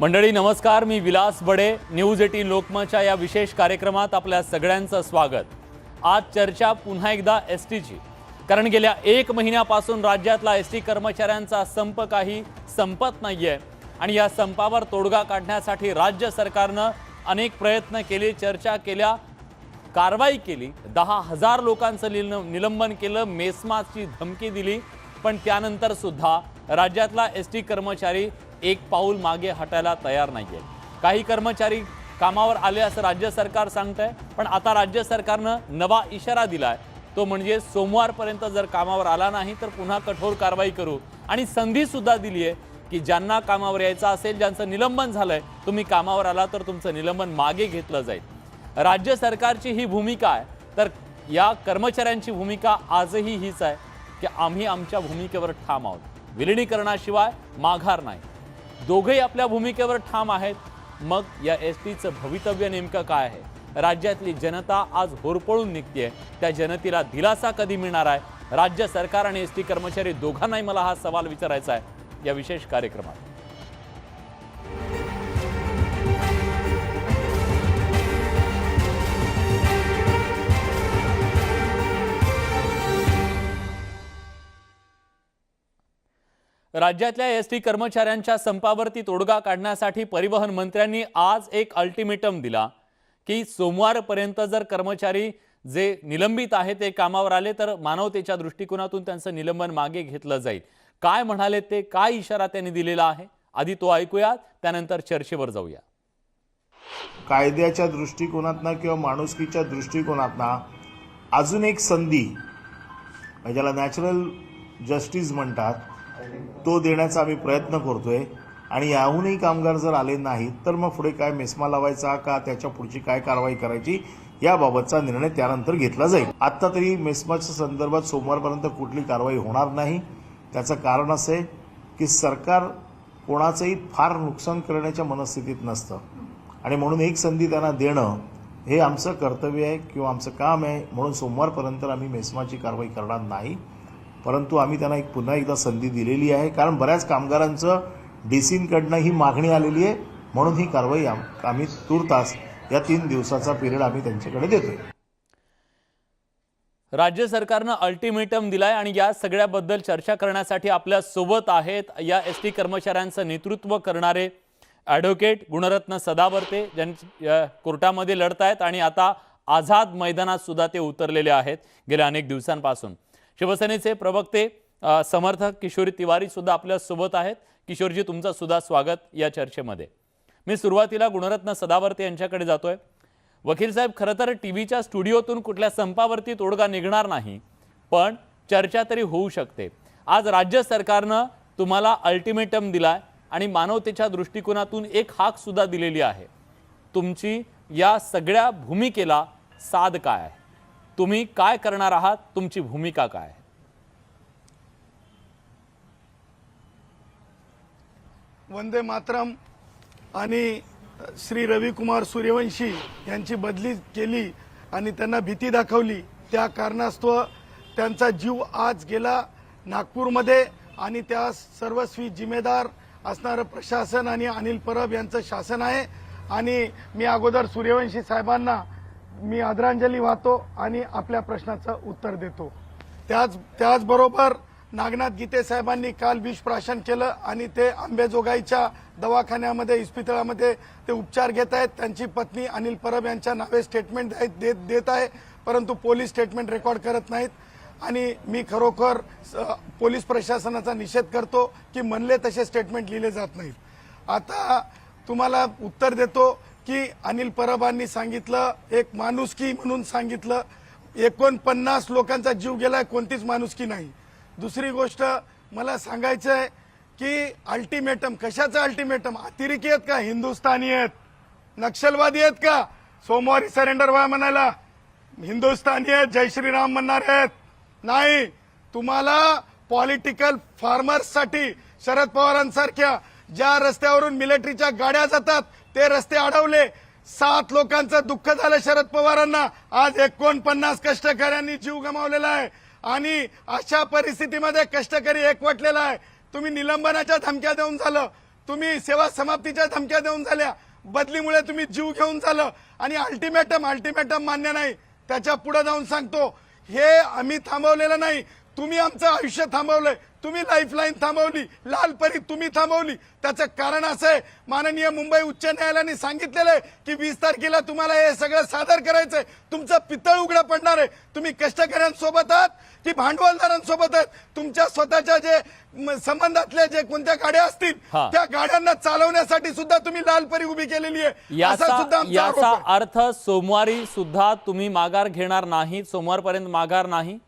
मंडळी नमस्कार. मी विलास बडे. न्यूज एटीन लोकमतच्या या विशेष कार्यक्रमात आपल्या सगळ्यांचं स्वागत. आज चर्चा पुन्हा एकदा एस टीची कारण गेल्या एक महिन्यापासून राज्यातला एस टी कर्मचाऱ्यांचा संप काही संपत नाही आहे आणि या संपावर तोडगा काढण्यासाठी राज्य सरकारनं अनेक प्रयत्न केले चर्चा केल्या कारवाई केली. दहा हजार लोकांचं निल निलंबन केलं मेस्माची धमकी दिली. पण त्यानंतरसुद्धा राज्यातला एस टी कर्मचारी एक पाऊल मागे हटायला तयार नाही आहे काही कर्मचारी कामावर आले असं राज्य सरकार सांगत आहे पण आता राज्य सरकारनं नवा इशारा दिला आहे तो म्हणजे सोमवारपर्यंत जर कामावर आला नाही तर पुन्हा कठोर कारवाई करू. आणि संधीसुद्धा दिली आहे की ज्यांना कामावर यायचं असेल ज्यांचं निलंबन झालं आहे तुम्ही कामावर आला तर तुमचं निलंबन मागे घेतलं जाईल. राज्य सरकारची ही भूमिका आहे. तर या कर्मचाऱ्यांची भूमिका आजही हीच आहे की आम्ही आमच्या भूमिकेवर ठाम आहोत. विलिनीकरणाशिवाय माघार नाही. दोघेही आपल्या भूमिकेवर ठाम आहेत. मग या एस टीचं भवितव्य नेमकं काय आहे? राज्यातली जनता आज होरपळून निघते त्या जनतेला दिलासा कधी मिळणार आहे? राज्य सरकार आणि एस टी कर्मचारी दोघांनाही मला हा सवाल विचारायचा आहे. या विशेष कार्यक्रमात. राज्यातल्या एस टी कर्मचाऱ्यांच्या संपावरती तोडगा काढण्यासाठी परिवहन मंत्र्यांनी आज एक अल्टिमेटम दिला की सोमवारपर्यंत जर कर्मचारी जे निलंबित आहे ते कामावर आले तर मानवतेच्या दृष्टिकोनातून त्यांचं निलंबन मागे घेतलं जाईल. काय म्हणाले ते? काय इशारा त्यांनी दिलेला आहे? आधी तो ऐकूया त्यानंतर चर्चेवर जाऊया. कायद्याच्या दृष्टिकोनातनं किंवा माणुसकीच्या दृष्टिकोनातनं अजून एक संधी ज्याला नॅचरल जस्टिस म्हणतात तो देण्याचा आम्ही प्रयत्न करतोय. आणि याहूनही कामगार जर आले नाहीत तर मग पुढे काय मेस्मा लावायचा का त्याच्या पुढची काय कारवाई करायची याबाबतचा निर्णय त्यानंतर घेतला जाईल. आत्ता तरी मेस्माच्या संदर्भात सोमवारपर्यंत कुठली कारवाई होणार नाही. त्याचं कारण असं आहे की सरकार कोणाचंही फार नुकसान करण्याच्या मनस्थितीत नसतं. आणि म्हणून एक संधी त्यांना देणं हे आमचं कर्तव्य आहे किंवा आमचं काम आहे म्हणून सोमवारपर्यंत आम्ही मेस्माची कारवाई करणार नाही. परंतु आम्ही त्यांना एक पुन्हा एकदा संधी दिलेली आहे. कारण बऱ्याच कामगारांचं डी सींकडनं ही मागणी आलेली आहे. म्हणून ही कारवाई आम- आम्ही तुर्तास या तीन दिवसाचा पिरियड आम्ही त्यांच्याकडे देतोय. राज्य सरकारनं अल्टिमेटम दिलाय आणि या सगळ्याबद्दल चर्चा करण्यासाठी आपल्यासोबत आहेत या एस टी कर्मचाऱ्यांचं नेतृत्व करणारे ॲडव्होकेट गुणरत्न सदावर्ते ज्यां कोर्टामध्ये लढतायत आणि आता आझाद मैदानात सुद्धा ते उतरलेले आहेत. गेल्या अनेक दिवसांपासून. शिवसेनेचे प्रवक्ते समर्थक किशोरी तिवारी सुद्धा आपल्यासोबत आहेत. किशोरजी तुमचं सुद्धा स्वागत या चर्चेमध्ये. मी सुरुवातीला गुणरत्न सदावर्ते यांच्याकडे जातोय. वकील साहेब खरं तर टी व्हीच्या स्टुडिओतून कुठल्या संपावरती तोडगा निघणार नाही पण चर्चा तरी होऊ शकते. आज राज्य सरकारनं तुम्हाला अल्टिमेटम दिलाय आणि मानवतेच्या दृष्टिकोनातून एक हाक सुद्धा दिलेली आहे. तुमची या सगळ्या भूमिकेला साध काय आहे? तुम्ही काय करणार आहात? तुमची भूमिका काय? वंदे मातरम आणि श्री रविकुमार सूर्यवंशी यांची बदली केली आणि त्यांना भीती दाखवली. त्या कारणास्तव त्यांचा जीव आज गेला नागपूरमध्ये आणि त्या सर्वस्वी जिम्मेदार असणारं प्रशासन आणि अनिल परब यांचं शासन आहे. आणि मी अगोदर सूर्यवंशी साहेबांना मी आदरांजली वाहतो आणि आपल्या प्रश्नाचं उत्तर देतो. त्याच त्याचबरोबर नागनाथ गीते साहेबांनी काल विष प्राशन केलं आणि ते आंबेजोगाईच्या दवाखान्यामध्ये इस्पितळामध्ये ते उपचार घेत आहेत. त्यांची पत्नी अनिल परब यांच्या नावे स्टेटमेंट देत देत आहे परंतु पोलीस स्टेटमेंट रेकॉर्ड करत नाहीत. आणि मी खरोखर स- पोलीस प्रशासनाचा निषेध करतो की म्हणले तसे स्टेटमेंट लिहिले जात नाहीत. आता तुम्हाला उत्तर देतो की अनिल परबांनी सांगितलं एक माणुसकी म्हणून सांगितलं एकोणपन्नास लोकांचा जीव गेलाय कोणतीच माणुसकी नाही. दुसरी गोष्ट मला सांगायचं आहे की अल्टिमेटम कशाचं अल्टिमेटम? अतिरेकी आहेत का? हिंदुस्थानी आहेत. नक्षलवादी आहेत का? सोमवारी सरेंडर व्हा म्हणायला. हिंदुस्थानी आहेत जय श्रीराम म्हणणार आहेत. नाही तुम्हाला पॉलिटिकल फार्मर्ससाठी शरद पवारांसारख्या ज्या रस्त्यावरून मिलिटरीच्या गाड्या जातात ते रस्ते अडवले. सात लोकांचं दुःख झालं शरद पवारांना. आज एकोणपन्नास कष्टकऱ्यांनी जीव गमावलेला आहे. आणि अशा परिस्थितीमध्ये कष्टकरी एकवटलेला आहे. तुम्ही निलंबनाच्या धमक्या देऊन झालं. तुम्ही सेवा समाप्तीच्या धमक्या देऊन झाल्या. बदलीमुळे तुम्ही जीव घेऊन झालं. आणि अल्टिमेटम अल्टिमेटम मान्य नाही. त्याच्या पुढे जाऊन सांगतो हे आम्ही थांबवलेलं नाही. तुम्ही आमचं आयुष्य थांबवलंय. तुम्ही लाईफलाईन थांबवली. लालपरी तुम्ही थांबवली. त्याचं कारण असं आहे माननीय मुंबई उच्च न्यायालयाने सांगितलेलं आहे की वीस तारखेला तुम्हाला हे सगळं सादर करायचंय. तुमचं पितळ उघडं पडणार आहे. तुम्ही कष्टकऱ्यांसोबत आहात की भांडवलदारांसोबत आहेत? तुमच्या स्वतःच्या जे संबंधातल्या जे कोणत्या गाड्या असतील. त्या गाड्यांना चालवण्यासाठी सुद्धा तुम्ही लालपरी उभी केलेली आहे. असा सुद्धा याचा. अर्थ सोमवारी सुद्धा तुम्ही माघार घेणार नाही सोमवारपर्यंत माघार नाही.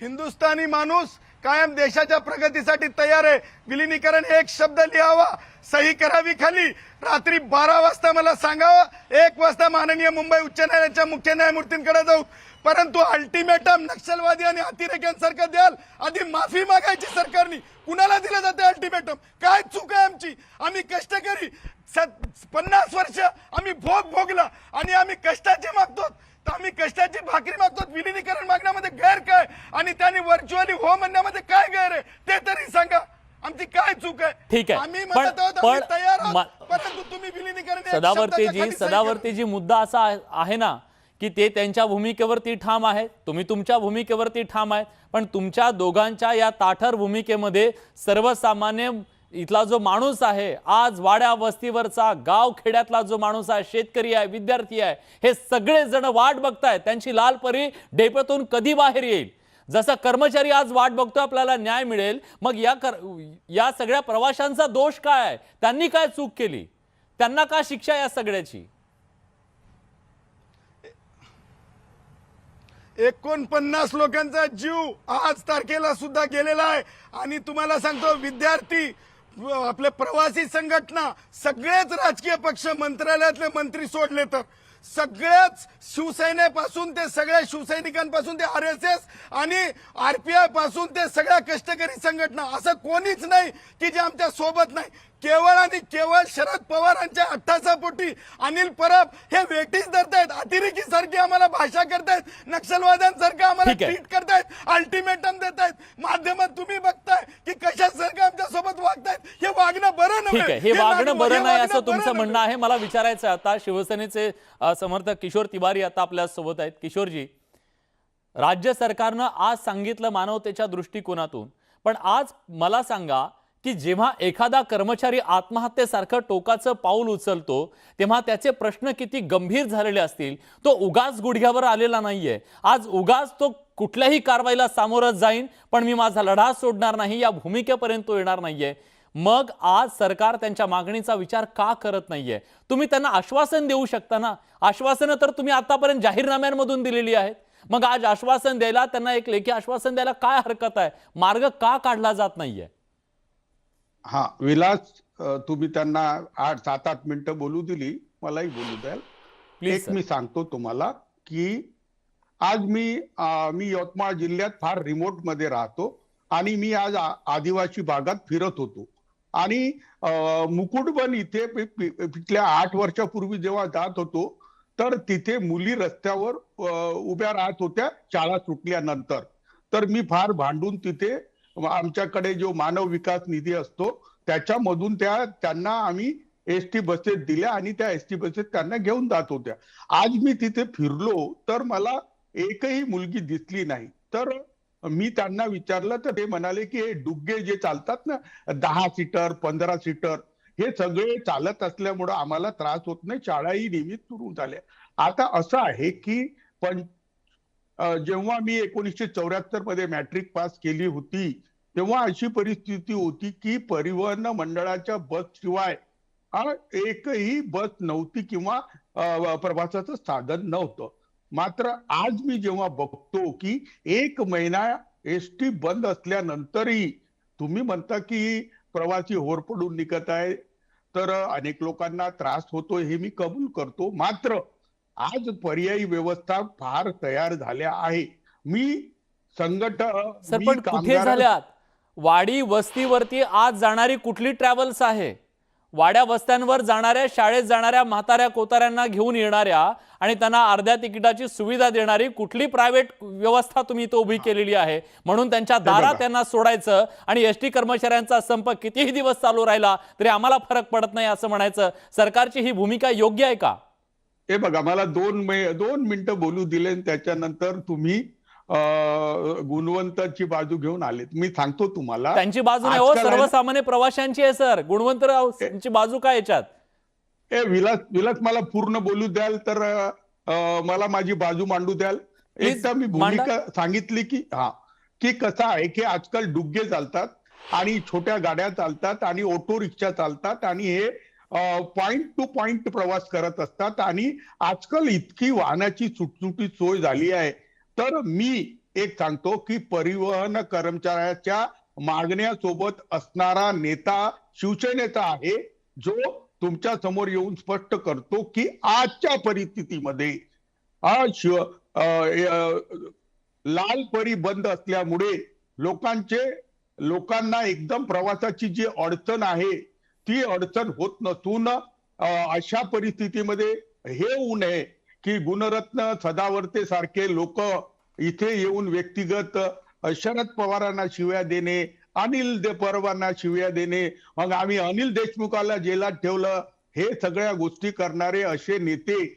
हिंदुस्थानी माणूस कायम देशाच्या प्रगतीसाठी तयार आहे. विलिनीकरण एक शब्द लिहावा सही करावी खाली. रात्री बारा वाजता मला सांगावं. एक वाजता माननीय मुंबई उच्च न्यायालयाच्या मुख्य न्यायमूर्तींकडे जाऊ. परंतु अल्टिमेटम नक्षलवादी आणि अतिरेक्यांसारखं द्याल. आधी माफी मागायची सरकारने. कुणाला दिलं जाते अल्टिमेटम? काय चूक आहे आमची? आम्ही कष्टकरी सत- पन्नास वर्ष आम्ही भोग भोगला आणि आम्ही कष्टाचे मागतो. आम्ही कष्टाची भाकरी मागतो विलिनीकरण मागण्यामध्ये गैर काय? आणि त्यांनी व्हर्च्युअली हो म्हणण्यामध्ये काय गैर आहे? ते तरी सांगा. आमची काय चूक आहे? ठीक आहे. आम्ही म्हणत आहोत तयार परंतु तुम्ही विलिनीकरण सदावर्तीजी करा. सदावर्तीजी मुद्दा असा आहे- आहे ना की ते त्यांच्या भूमिकेवरती ठाम आहेत. तुम्ही तुमच्या भूमिकेवरती ठाम आहेत. पण तुमच्या दोघांच्या या ताठर भूमिकेमध्ये सर्वसामान्य इथला जो माणूस आहे आज वाड्या वस्तीवरचा गाव खेड्यातला जो माणूस आहे शेतकरी आहे विद्यार्थी आहे हे सगळे जण वाट बघतायत. त्यांची लाल परी डेपतून कधी बाहेर येईल? जसा कर्मचारी आज वाट बघतोय आपल्याला न्याय मिळेल. मग या कर या सगळ्या प्रवाशांचा दोष काय आहे? त्यांनी काय चूक केली? त्यांना का शिक्षा या सगळ्याची? एकोणपन्नास लोकांचा जीव आज तारखेला सुद्धा गेलेला आहे. आणि तुम्हाला सांगतो विद्यार्थी आपल्या आपले प्रवासी संघटना सगळेच राजकीय पक्ष मंत्रालयातले मंत्री सोडले तर. सगळ्याच शिवसेनेपासून ते सगळ्या शिवसैनिकांपासून ते आर एस एस आणि आरपीआयपासून ते सगळ्या कष्टकरी संघटना. असं कोणीच नाही की जे आमच्यासोबत नाही. केवळ आणि केवळ शरद पवारांच्या अठ्ठासापोटी अनिल परब हे वेटीस धरतायत. अतिरेकी सारखी आम्हाला भाषा करतायत. नक्षलवाद्यांसारखं आम्हाला ठीक आहे. ट्रीट करतायत. अल्टिमेटम देतायत. माध्यमात तुम्ही बघताय की कशासारखं आमच्यासोबत वागतायत. हे वागणं बरं. ठीक आहे. हे वागणं नागरिक- बरं हे नाही वागणं असं तुमचं म्हणणं नव्हे. आहे. मला विचारायचं आहे आता. शिवसेनेचे अ, समर्थक किशोर तिवारी आता आपल्यासोबत आहेत. किशोरजी राज्य सरकारनं आज सांगितलं मानवतेच्या दृष्टिकोनातून. पण आज मला सांगा की जेव्हा एखादा कर्मचारी आत्महत्येसारखं टोकाचं पाऊल उचलतो तेव्हा त्याचे प्रश्न किती गंभीर झालेले असतील तो उगाच गुडघ्यावर आलेला नाहीये. आज उगाच तो कुठल्याही कारवाईला सामोरं जाईन पण मी माझा लढा सोडणार नाही या भूमिकेपर्यंत तो येणार नाहीये. मग आज सरकार त्यांच्या मागणीचा विचार का करत नाहीये? तुम्ही त्यांना आश्वासन देऊ शकता ना? आश्वासनं तर तुम्ही आतापर्यंत जाहीरनाम्यांमधून दिलेली आहेत. मग आज आश्वासन द्यायला त्यांना एक लेखी आश्वासन द्यायला काय हरकत आहे? मार्ग का काढला जात नाहीये? हा विलास तुम्ही त्यांना आठ सात आठ मिनिटं बोलू दिली मलाही बोलू द्याल. प्लीज एक मी सांगतो तुम्हाला की आज मी अ, मी यवतमाळ जिल्ह्यात फार रिमोटमध्ये राहतो आणि मी आज आ- आदिवासी भागात फिरत होतो. आणि मुकुटबन इथे पिछल्या आठ वर्षापूर्वी जेव्हा जात होतो तर तिथे मुली रस्त्यावर उभ्या राहत होत्या शाळा सुटल्यानंतर. तर मी फार भांडून तिथे आमच्याकडे जो मानव विकास निधी असतो त्याच्यामधून त्या त्यांना आम्ही एस टी बसेस दिल्या आणि त्या एस टी बसेस त्यांना घेऊन जात होत्या. आज मी तिथे फिरलो तर मला एकही मुलगी दिसली नाही. तर मी त्यांना विचारलं तर ते म्हणाले की हे डुग्गे जे चालतात ना दहा सीटर पंधरा सीटर हे सगळे चालत असल्यामुळं आम्हाला त्रास होत नाही शाळाही नेहमीच सुरू झाल्या. आता असं आहे की पण जेव्हा मी एकोणीसशे चौऱ्याहत्तरमध्ये मॅट्रिक पास केली होती तेव्हा अशी परिस्थिती होती की परिवहन मंडळाच्या बस शिवाय एकही बस नव्हती किंवा प्रवासाचं साधन नव्हतं. मात्र आज मी जेव्हा बघतो की एक महिना एस टी बंद असल्यानंतरही तुम्ही म्हणता की प्रवासी होरपडून निघत आहे तर अनेक लोकांना त्रास होतो हे मी कबूल करतो. मात्र आज पर्यायी व्यवस्था फार तयार झाल्या आहे. मी संघट कुठे झाल्यात? वाडी वस्तीवरती आज जाणारी कुठली ट्रॅव्हल्स आहे? वाड्या वस्त्यांवर जाणाऱ्या शाळेत जाणाऱ्या म्हाताऱ्या कोताऱ्यांना घेऊन येणाऱ्या आणि त्यांना अर्ध्या तिकिटाची सुविधा देणारी कुठली प्रायव्हेट व्यवस्था तुम्ही इथं उभी केलेली आहे? म्हणून त्यांच्या दारात. त्यांना सोडायचं आणि एस टी कर्मचाऱ्यांचा संप कितीही दिवस चालू राहिला तरी आम्हाला फरक पडत नाही असं म्हणायचं. सरकारची ही भूमिका योग्य आहे का? हे बघा मला दोन दोन मिनिटं बोलू दिले त्याच्यानंतर तुम्ही गुणवंताची बाजू घेऊन आलेत. मी सांगतो तुम्हाला त्यांची बाजू नाही हो सर्वसामान्य प्रवाशांची आहे सर. गुणवंतरावची बाजू काय याच्यात? ए विलास विलास मला पूर्ण बोलू द्याल तर मला माझी बाजू मांडू द्याल? एकदा मी. भूमिका सांगितली की हा की कसं आहे की आजकाल डुग्गे चालतात आणि छोट्या गाड्या चालतात आणि ऑटो रिक्षा चालतात आणि हे पॉइंट टू पॉइंट प्रवास करत असतात आणि आजकाल इतकी वाहनाची सुटसुटीत सोय झाली आहे. तर मी एक सांगतो की परिवहन कर्मचाऱ्याच्या मागण्यासोबत असणारा नेता शिवसेनेचा आहे जो तुमच्यासमोर येऊन स्पष्ट करतो की आजच्या परिस्थितीमध्ये लाल परी बंद असल्यामुळे लोकांचे लोकांना एकदम प्रवासाची जी अडचण आहे ती अडचण होत नसून अशा परिस्थितीमध्ये हे होऊ नये की गुणरत्न सदावर्ते सारखे लोक इथे येऊन व्यक्तिगत शरद पवारांना शिव्या देणे अनिल दे परवांना शिव्या देणे मग आम्ही अनिल देशमुखाला जेलात ठेवलं हे सगळ्या गोष्टी करणारे असे नेते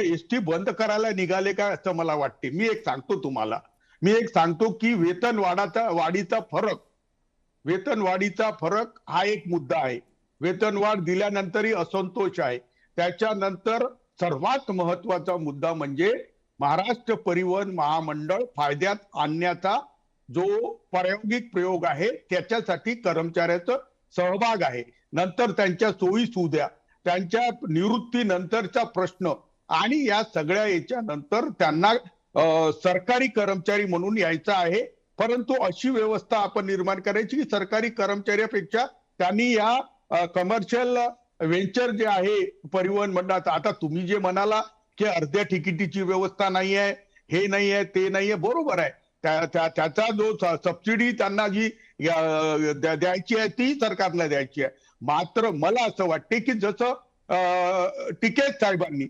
एस टी बंद करायला निघाले काय असं मला वाटते. मी एक सांगतो तुम्हाला. मी एक सांगतो की वेतन वाढाचा वाढीचा फरक वेतन वाढीचा फरक हा एक मुद्दा आहे. वेतन वाढ दिल्यानंतरही असंतोष आहे. त्याच्यानंतर सर्वात महत्त्वाचा मुद्दा म्हणजे महाराष्ट्र परिवहन महामंडळ फायद्यात आणण्याचा जो प्रायोगिक प्रयोग आहे त्याच्यासाठी कर्मचाऱ्याचं सहभाग आहे. नंतर त्यांच्या सोयी सुविधा त्यांच्या निवृत्तीनंतरचा प्रश्न आणि या सगळ्या याच्यानंतर त्यांना सरकारी कर्मचारी म्हणून यायचं आहे. परंतु अशी व्यवस्था आपण निर्माण करायची की सरकारी कर्मचाऱ्यापेक्षा त्यांनी या कमर्शियल व्हेंचर जे आहे परिवहन मंडळाचं आता तुम्ही जे म्हणाला की अर्ध्या तिकिटीची व्यवस्था नाही आहे हे नाही आहे ते नाही आहे बरोबर आहे. त्या- त्याचा जो सबसिडी त्यांना जी द्यायची आहे ती सरकारला द्यायची आहे. मात्र मला असं वाटते की जसं टिकेत साहेबांनी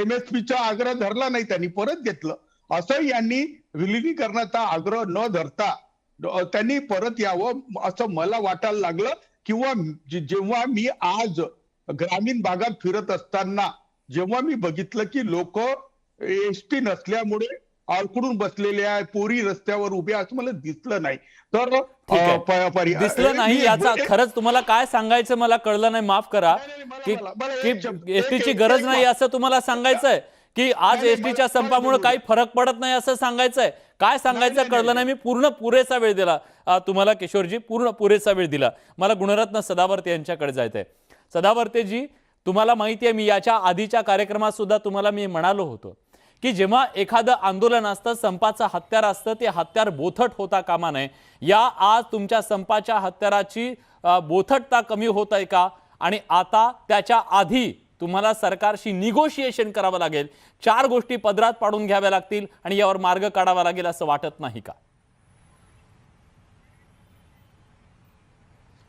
एम एस पीचा आग्रह धरला नाही त्यांनी परत घेतलं. असं यांनी विलिनीकरणाचा आग्रह न धरता त्यांनी परत यावं असं मला वाटायला लागलं. किंवा जेव्हा मी आज ग्रामीण भागात फिरत असताना जेव्हा मी बघितलं की लोक एसटी नसल्यामुळे अडकडून बसलेले आहे पोरी रस्त्यावर उभ्या असं मला दिसलं नाही. तर आहे. दिसलं नाही याचा खरंच तुम्हाला काय सांगायचं मला कळलं नाही माफ करा. की एसटीची गरज नाही असं तुम्हाला सांगायचंय? की आज एसटीच्या संपामुळे काही फरक पडत नाही असं सांगायचंय. काय सांगायचं कळलं नाही. मी पूर्ण पुरेसा वेळ दिला. तुम्हाला किशोरजी पूर्ण पुरेसा वेळ दिला. मला गुणरत्न सदावर्ते यांच्याकडे जायचंय. सदावर्तेजी तुम्हाला माहिती आहे मी याच्या आधीच्या कार्यक्रमात सुद्धा तुम्हाला मी म्हणालो होतो की जेव्हा एखादं आंदोलन असतं संपाचं हत्यार असतं ते हत्यार बोथट होता कामा नये. या आज तुमच्या संपाच्या हत्याराची बोथटता कमी होत आहे का? आणि आता त्याच्या आधी तुम्हाला सरकारशी निगोशिएशन करावं लागेल. चार गोष्टी पदरात पाडून घ्याव्या लागतील आणि यावर मार्ग काढावा लागेल असं वाटत नाही का?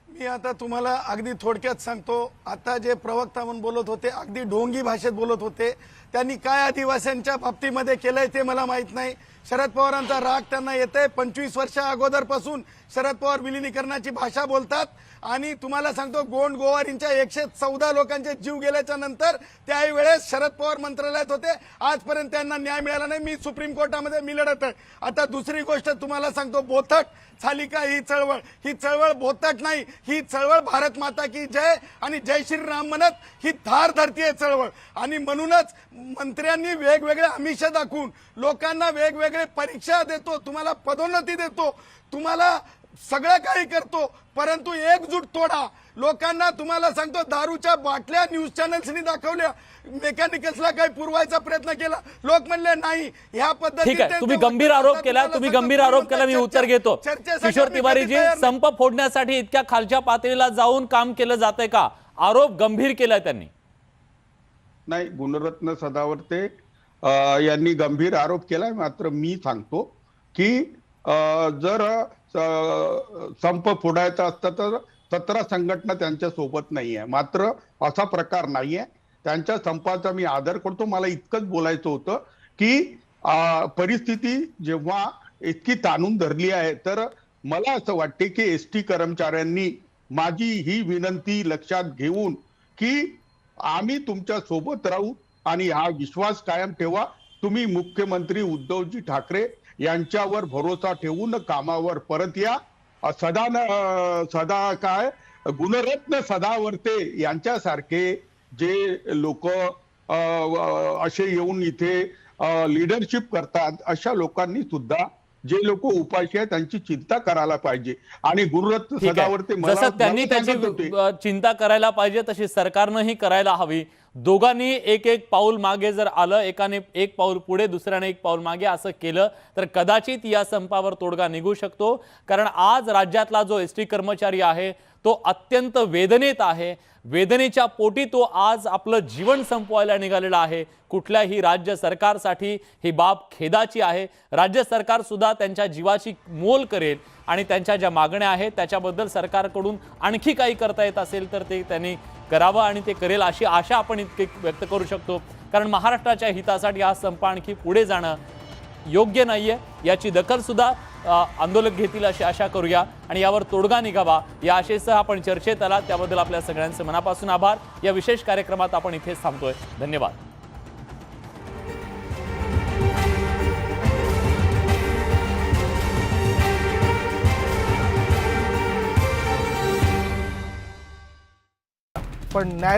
मी आता तुम्हाला अगदी थोडक्यात सांगतो आता जे प्रवक्ता म्हणून बोलत होते अगदी ढोंगी भाषेत बोलत होते त्यांनी काय आदिवासींच्या बाबतीमध्ये केलंय ते मला माहीत नाही. शरद पवारांचा राग त्यांना येते पंचवीस वर्षा अगोदरपासून शरद पवार विलिनीकरणाची भाषा बोलतात. आणि तुम्हाला सांगतो गोंड गोवारींच्या एकशे चौदा लोकांचे जीव गेल्याच्यानंतर त्यावेळेस शरद पवार मंत्रालयात होते. आजपर्यंत त्यांना न्याय मिळाला नाही. मी सुप्रीम कोर्टामध्ये मी लढत आहे. आता दुसरी गोष्ट तुम्हाला सांगतो बोथट झाली का ही चळवळ? ही चळवळ बोथट नाही. ही चळवळ भारत माता की जय आणि जय श्रीराम म्हणत ही धार धरती आहे चळवळ. आणि म्हणूनच मंत्र्यांनी वेगवेगळे आमिष दाखवून लोकांना वेगवेगळे परीक्षा देतो तुम्हाला पदोन्नती देतो तुम्हाला सगळं काही करतो परंतु एकजूट तोडा लोकांना तुम्हाला सांगतो दारूच्या बाटल्या न्यूज चॅनल्सनी दाखवल्या मेकॅनिकल्सला काही पुरवायचा प्रयत्न केला. लोक म्हणले नाही ह्या पद्धतीने तुम्ही गंभीर आरोप केला तुम्ही गंभीर आरोप केला मी उत्तर घेतो. किशोर तिवारीजी संप फोडण्यासाठी इतक्या खालच्या पातळीला जाऊन काम केलं जातंय का? आरोप गंभीर केलाय त्यांनी. नाही गुणरत्न सदावर्ते यांनी गंभीर आरोप केलाय. मात्र मी सांगतो की जर संप फोडायचा असता तर सतरा संघटना त्यांच्यासोबत नाहीये. मात्र असा प्रकार नाहीये. त्यांच्या संपाचा मी आदर करतो. मला इतकंच बोलायचं होतं की परिस्थिती जेव्हा इतकी ताणून धरली आहे तर मला असं वाटते की एस टी कर्मचाऱ्यांनी माझी ही विनंती लक्षात घेऊन की आम्ही तुमच्यासोबत राहू. आणि हा विश्वास कायम ठेवा. तुम्ही मुख्यमंत्री उद्धवजी ठाकरे यांच्यावर भरोसा ठेवून कामावर परत या. सदा न- सदा काय गुणरत्न सदावर्ते यांच्यासारखे जे लोक असे येऊन इथे लिडरशिप करतात अशा लोकांनी सुद्धा जे लोक उपाशी आहेत त्यांची चिंता करायला पाहिजे. आणि गुरुरत्न सदावर्ते जसं त्यांनी त्याची चिंता करायला पाहिजे तशी सरकारनंही करायला हवी. दोघांनी एक एक पाऊल मागे जर आलं एकाने एक पाऊल पुढे दुसऱ्याने एक पाऊल मागे असं केलं तर कदाचित या संपावर तोडगा निघू शकतो. कारण आज राज्यातला जो एस टी कर्मचारी आहे तो अत्यंत वेदनेत आहे. वेदनेच्या पोटी तो आज आपलं जीवन संपवायला निघालेला आहे. कुठल्याही राज्य सरकारसाठी ही बाब खेदाची आहे. राज्य सरकारसुद्धा त्यांच्या जीवाची मोल करेल आणि त्यांच्या ज्या मागण्या आहेत त्याच्याबद्दल सरकारकडून आणखी काही करता येत असेल तर ते त्यांनी करावं आणि ते करेल अशी आशा आपण इतकी व्यक्त करू शकतो. कारण महाराष्ट्राच्या हितासाठी हा संप आणखी पुढे जाणं योग्य नाहीये याची दखल सुद्धा आंदोलक घेतील अशी आशा करूया आणि यावर तोडगा निघावा या आशेसह आपण चर्चेत आला त्याबद्दल आपल्या सगळ्यांचे मनापासून आभार. या विशेष कार्यक्रमात आपण इथेच थांबतोय. धन्यवाद. पण न्यायालय